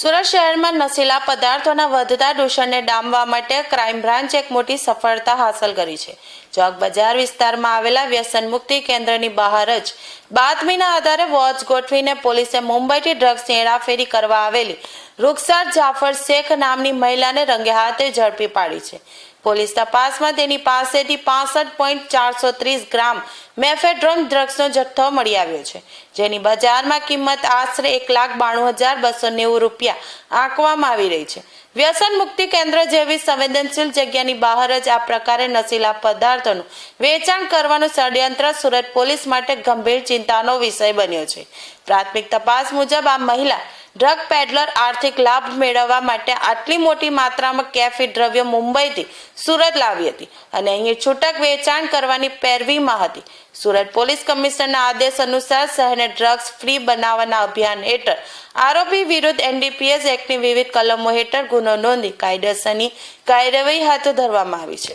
સુરત શહેરમાં નશીલા પદાર્થોના વધતા દૂષણને ડામવા માટે ક્રાઇમ બ્રાન્ચ એક મોટી સફળતા હાંસલ કરી છે. ચોક બજાર વિસ્તારમાં આવેલા વ્યસન મુક્તિ કેન્દ્રની બહાર જ બાતમીના આધારે વોચ ગોઠવીને પોલીસે મુંબઈથી ડ્રગ્સની હેરાફેરી કરવા આવેલી રૂખસાર જાફર શેખ નામની મહિલાને રંગે હાથે ઝડપી પાડી છે. પોલીસ તપાસમાં તેની પાસેથી પાસઠ પોઈન્ટ ચારસો ત્રીસ ગ્રામ મેફેડ્રોન ડ્રગ્સનો જથ્થો મળી આવ્યો છે, જેની બજારમાં કિંમત આશરે એક લાખ બાણું હજાર બસો નેવું રૂપિયા આંકવામાં આવી રહી છે. વ્યસન મુક્તિ કેન્દ્ર જેવી સંવેદનશીલ જગ્યાની બહાર જ આ પ્રકારે નશીલા પદાર્થોનું વેચાણ કરવાનું ષડયંત્ર સુરત પોલીસ માટે ગંભીર ચિંતાનો વિષય બન્યો છે. પ્રાથમિક તપાસ મુજબ આ મહિલા ડ્રગ પેડલર આર્થિક લાભ મેળવવા માટે આટલી મોટી માત્રામાં કેફી દ્રવ્યો મુંબઈથી સુરત લાવી હતી અને અહીં છૂટક વેચાણ કરવાની પેરવીમાં હતી. સુરત પોલીસ કમિશનરના આદેશ અનુસાર શહેરને ડ્રગ્સ ફ્રી બનાવવાના અભિયાન હેઠળ આરોપી વિરુદ્ધ એનડીપીએસ એક્ટની વિવિધ કલમો હેઠળ ગુનો નોંધી કાયદેસરની કાર્યવાહી હાથ ધરવામાં આવી છે.